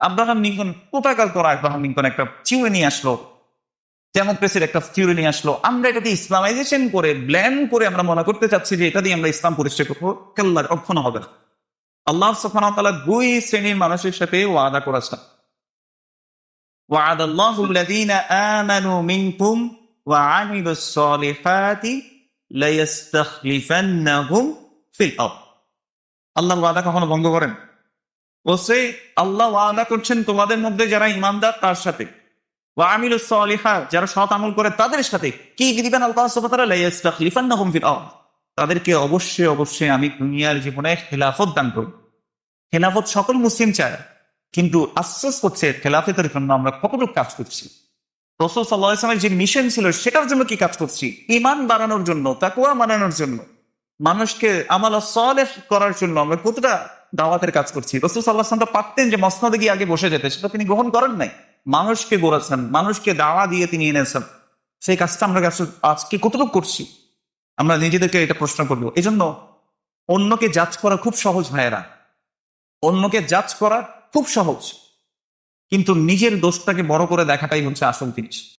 Abraham Lincoln কোটাকাল করা Abraham Lincoln একটা চিউরে নিয়ে আসলো ডেমোক্রেসির একটা থিওরি নিয়ে আসলো আমরা এটাকে ইসলামাইজেশন করে ব্ল্যান করে আমরা মনে করতে চাচ্ছি যে এটা দিয়ে আমরা ইসলাম প্রতিষ্ঠা করবো কেল্লা কখনো হবে না আল্লাহ সুবহানাহু ওয়া তাআলা দুই শ্রেণীর মানুষের সাথে ওয়াদা করেছেন وعد الله الذين آمنوا منكم وعملوا الصالحات ليستخلفنهم في الأرض আল্লাহ ওয়াদা কখনো ভঙ্গ করেন বলছে, আল্লাহ ওয়াদা করছেন তোমাদের মধ্যে যারা ইমানদার তার সাথে। ওয়ামিল সলিহা, যারা সৎ আমল করে, তাদের সাথে। কি দিবেন আল্লাহ তাদেরকে অবশ্যই অবশ্যই আমি দুনিয়ার জীবনে খেলাফত দান করব। খেলাফত সকল মুসলিম চায়, কিন্তু আফসোস করছে, খেলাফতের জন্য আমরা কতটুকু কাজ করছি? রসুল সাল্লাহ ইসলামের যে মিশন ছিল, সেটার জন্য কি কাজ করছি? ইমান বাড়ানোর জন্য তাকুয়া মানানোর জন্য। মানুষকে আমাল সলেহ করার জন্য আমরা কতটা দাওয়াতের কাজ করছি? রসুল সাল্লাহ তো পারতেন যে মসনদে গিয়ে আগে বসে যেতে, সেটা তিনি গ্রহণ করেন নাই। মানুষকে গড়েছেন, মানুষকে দাওয়া দিয়ে তিনি এনেছেন। সেই কাজটা আমরা আজকে কতটুকু করছি? আমরা নিজেদেরকে এটা প্রশ্ন করব। এই জন্য অন্যকে জাজ করা খুব সহজ ভাইয়েরা অন্যকে জাজ করা খুব সহজ। কিন্তু নিজের দোষটাকে বড় করে দেখাটাই হচ্ছে আসল জিনিস।